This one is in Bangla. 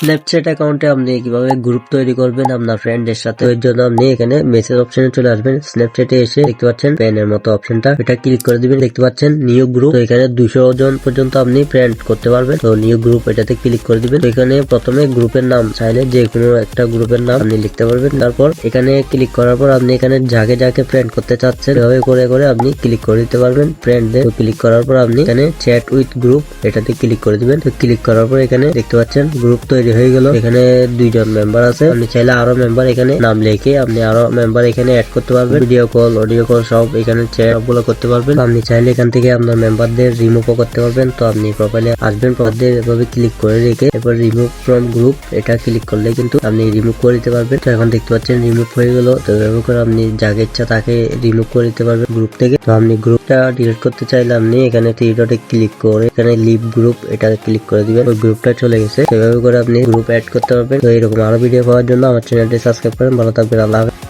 স্ন্যাপচ্যাট অ্যাকাউন্টে আপনি কীভাবে গ্রুপ তৈরি করবেন, আপনার ফ্রেন্ডের সাথে? এর জন্য আপনি এখানে মেসেজ অপশনে চলে আসবেন। স্ন্যাপচ্যাটে এসে দেখতে পাচ্ছেন পেনের মতো অপশনটা এটা ক্লিক করে দিবেন। দেখতে পাচ্ছেন নিউ গ্রুপ এখানে দুশো জন পর্যন্ত আপনি ফ্রেন্ড করতে পারবেন। তো নিউ গ্রুপ এটাতে ক্লিক করে দিবেন। এখানে প্রথমে গ্রুপের নাম চাইলে যে কোনো একটা গ্রুপের নাম আপনি লিখতে পারবেন। তারপর এখানে ক্লিক করার পর আপনি এখানে যাকে যাকে ফ্রেন্ড করতে চাচ্ছেন, এভাবে করে করে আপনি ক্লিক করে দিতে পারবেন ফ্রেন্ডদের ক্লিক করার পর আপনি এখানে চ্যাট উইথ গ্রুপ এটাতে ক্লিক করে দিবেন। তো ক্লিক করার পর এখানে দেখতে পাচ্ছেন গ্রুপ তৈরি হয়ে গেল। এখানে দুইজন মেম্বার আছে। আপনি চাইলে আরও মেম্বার এখানে নাম লিখে আপনি আরও মেম্বার এখানে অ্যাড করতে পারবেন। ভিডিও কল অডিও কল সব এখানে চ্যাটগুলো করতে পারবেন। আপনি চাইলে এখান থেকে আপনার মেম্বারদের রিমুভও করতে পারবেন। তো আপনি প্রোফাইলে আসবেন। প্রোফাইলদের এভাবে ক্লিক করে রেখে এরপর রিমুভ ফ্রম গ্রুপ এটা ক্লিক করলে কিন্তু আপনি রিমুভ করে দিতে পারবেন। তো এখন দেখতে পাচ্ছেন রিমুভ হয়ে গেল। তো এভাবে করে আপনি যাকে ইচ্ছা তাকে রিমুভ করে দিতে পারবেন গ্রুপ থেকে। তো আপনি গ্রুপটা ডিলিট করতে চাইলে আপনি এখানে থ্রি ডটে ক্লিক করে, এখানে লিভ গ্রুপ এটা ক্লিক করে দিবেন, ওই গ্রুপটা চলে গেছে সেভাবে করে আপনি গ্রুপ অ্যাড করতে পারবেন তো এরকম আরও ভিডিও পাওয়ার জন্য আমার চ্যানেলটি সাবস্ক্রাইব করেন ভালো থাকবেন, আল্লাহ।